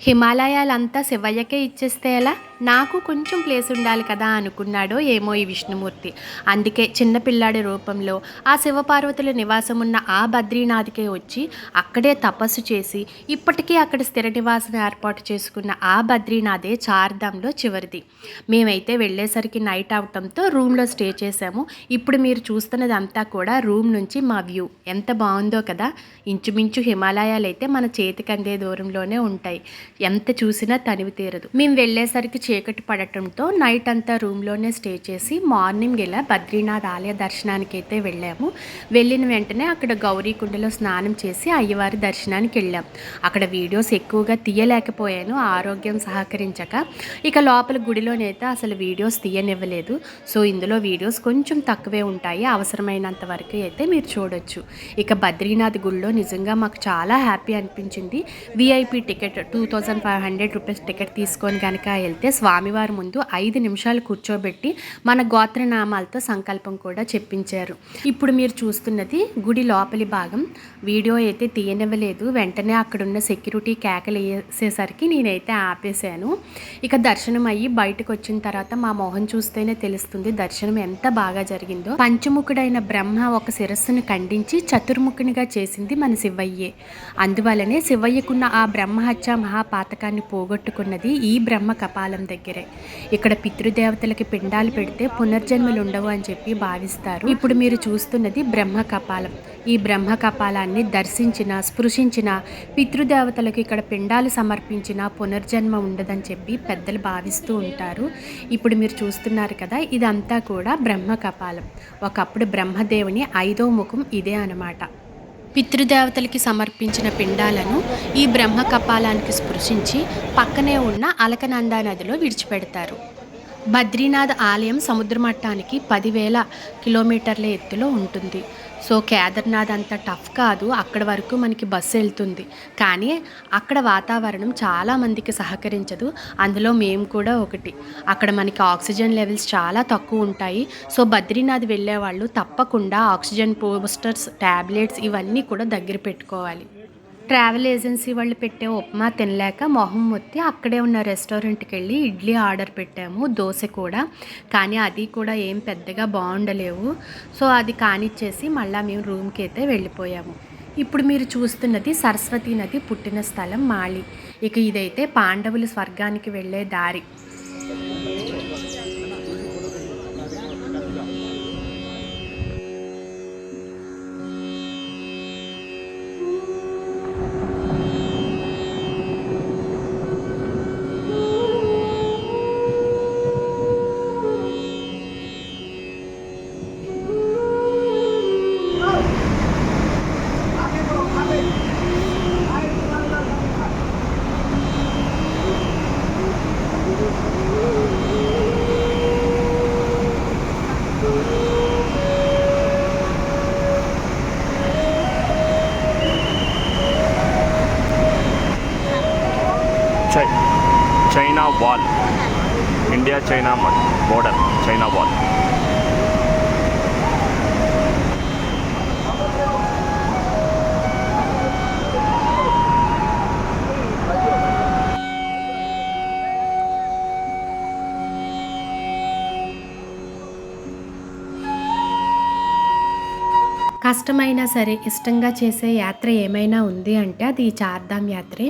హిమాలయాలంతా శివయ్యకే ఇచ్చేస్తే ఎలా? నాకు కొంచెం ప్లేస్ ఉండాలి కదా అనుకున్నాడో ఏమో ఈ విష్ణుమూర్తి. అందుకే చిన్నపిల్లాడి రూపంలో ఆ శివపార్వతుల నివాసం ఉన్న ఆ బద్రీనాథ్కే వచ్చి అక్కడే తపస్సు చేసి ఇప్పటికీ అక్కడ స్థిర నివాసం ఏర్పాటు చేసుకున్న ఆ బద్రీనాథే చార్ధాంలో చివరిది. మేమైతే వెళ్ళేసరికి నైట్ అవటంతో రూమ్లో స్టే చేసాము ఇప్పుడు మీరు చూస్తున్నది అంతా కూడా రూమ్ నుంచి మా వ్యూ ఎంత బాగుందో కదా? ఇంచుమించు హిమాలయాలు అయితే మన చేతికందే దూరంలోనే ఉంటాయి. ఎంత చూసినా తనివి తీరదు. మేము వెళ్ళేసరికి చీకటి పడటంతో నైట్ అంతా రూమ్లోనే స్టే చేసి మార్నింగ్ ఇలా బద్రీనాథ్ ఆలయ దర్శనానికి అయితే వెళ్ళాము. వెళ్ళిన వెంటనే అక్కడ గౌరీకుండలో స్నానం చేసి అయ్యవారి దర్శనానికి వెళ్ళాం. అక్కడ వీడియోస్ ఎక్కువగా తీయలేకపోయాను ఆరోగ్యం సహకరించక. ఇక లోపల గుడిలోనైతే అసలు వీడియోస్ తీయనివ్వలేదు. సో ఇందులో వీడియోస్ కొంచెం తక్కువే ఉంటాయి. అవసరమైనంత వరకు అయితే మీరు చూడొచ్చు. ఇక బద్రీనాథ్ గుడిలో నిజంగా మాకు చాలా హ్యాపీ అనిపించింది. VIP ticket two thousand five hundred rupees ticket తీసుకొని కనుక వెళ్తే స్వామివారి ముందు ఐదు నిమిషాలు కూర్చోబెట్టి మన గోత్రనామాలతో సంకల్పం కూడా చెప్పించారు. ఇప్పుడు మీరు చూస్తున్నది గుడి లోపలి భాగం. వీడియో అయితే తీయనివ్వలేదు. వెంటనే అక్కడున్న సెక్యూరిటీ కేకలు వేసేసరికి నేనైతే ఆపేశాను. ఇక దర్శనం అయ్యి బయటకు వచ్చిన తర్వాత మా మొహం చూస్తేనే తెలుస్తుంది దర్శనం ఎంత బాగా జరిగిందో. పంచముఖుడైన బ్రహ్మ ఒక శిరస్సును ఖండించి చతుర్ముఖునిగా చేసింది మన శివయ్యే. అందువలనే శివయ్యకున్న ఆ బ్రహ్మహత్య మహాపాతకాన్ని పోగొట్టుకున్నది ఈ బ్రహ్మ కపాలం దగ్గరే. ఇక్కడ పితృదేవతలకి పిండాలు పెడితే పునర్జన్మలు ఉండవు అని చెప్పి భావిస్తారు. ఇప్పుడు మీరు చూస్తున్నది బ్రహ్మ కపాలం ఈ బ్రహ్మ కపాలాన్ని దర్శించిన స్పృశించిన పితృదేవతలకు ఇక్కడ పిండాలు సమర్పించిన పునర్జన్మ ఉండదని చెప్పి పెద్దలు భావిస్తూ ఉంటారు. ఇప్పుడు మీరు చూస్తున్నారు కదా ఇదంతా కూడా బ్రహ్మ కపాలం ఒకప్పుడు బ్రహ్మదేవుని ఐదో ముఖం ఇదే అన్నమాట. పితృదేవతలకి సమర్పించిన పిండాలను ఈ బ్రహ్మ కపాలానికి స్పృశించి పక్కనే ఉన్న అలకనందా నదిలో విడిచిపెడతారు. బద్రీనాథ్ ఆలయం సముద్రమట్టానికి పదివేల కిలోమీటర్ల ఎత్తులో ఉంటుంది. సో కేదార్నాథ్ అంత టఫ్ కాదు. అక్కడ వరకు మనకి బస్సు వెళ్తుంది. కానీ అక్కడ వాతావరణం చాలా మందికి సహకరించదు. అందులో మేము కూడా ఒకటి. అక్కడ మనకి ఆక్సిజన్ లెవెల్స్ చాలా తక్కువ ఉంటాయి. సో బద్రీనాథ్ వెళ్ళే వాళ్ళు తప్పకుండా ఆక్సిజన్ పోస్టర్స్ ట్యాబ్లెట్స్ ఇవన్నీ కూడా దగ్గర పెట్టుకోవాలి. ట్రావెల్ ఏజెన్సీ వాళ్ళు పెట్టే ఉప్మా తినలేక మొహం మొత్తి అక్కడే ఉన్న రెస్టారెంట్కి వెళ్ళి ఇడ్లీ ఆర్డర్ పెట్టాము దోశ కూడా. కానీ అది కూడా ఏం పెద్దగా బాగుండలేవు. సో అది కానిచ్చేసి మళ్ళీ మేము రూమ్కి అయితే వెళ్ళిపోయాము. ఇప్పుడు మీరు చూస్తున్నది సరస్వతి నది పుట్టిన స్థలం మాళి. ఇక ఇదైతే పాండవులు స్వర్గానికి వెళ్ళే దారి. చై China wall. India China border China wall. కష్టమైనా సరే ఇష్టంగా చేసే యాత్ర ఏమైనా ఉంది అంటే అది ఈ చార్ధామ్ యాత్రే.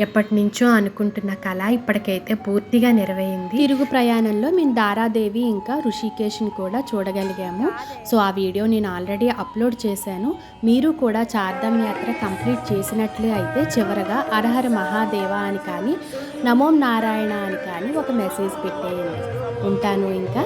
ఎప్పటి నుంచో అనుకుంటున్న కళ ఇప్పటికైతే పూర్తిగా నెరవేరింది. తిరుగు ప్రయాణంలో మేము దారాదేవి ఇంకా ఋషికేశ్ని కూడా చూడగలిగాము. సో ఆ వీడియో నేను ఆల్రెడీ అప్లోడ్ చేశాను. మీరు కూడా చార్ధామ్ యాత్ర కంప్లీట్ చేసినట్లే అయితే చివరగా అరహర మహాదేవ అని కానీ నమో నారాయణ అని కానీ ఒక మెసేజ్ పెట్టేయండి. ఉంటాను ఇంకా.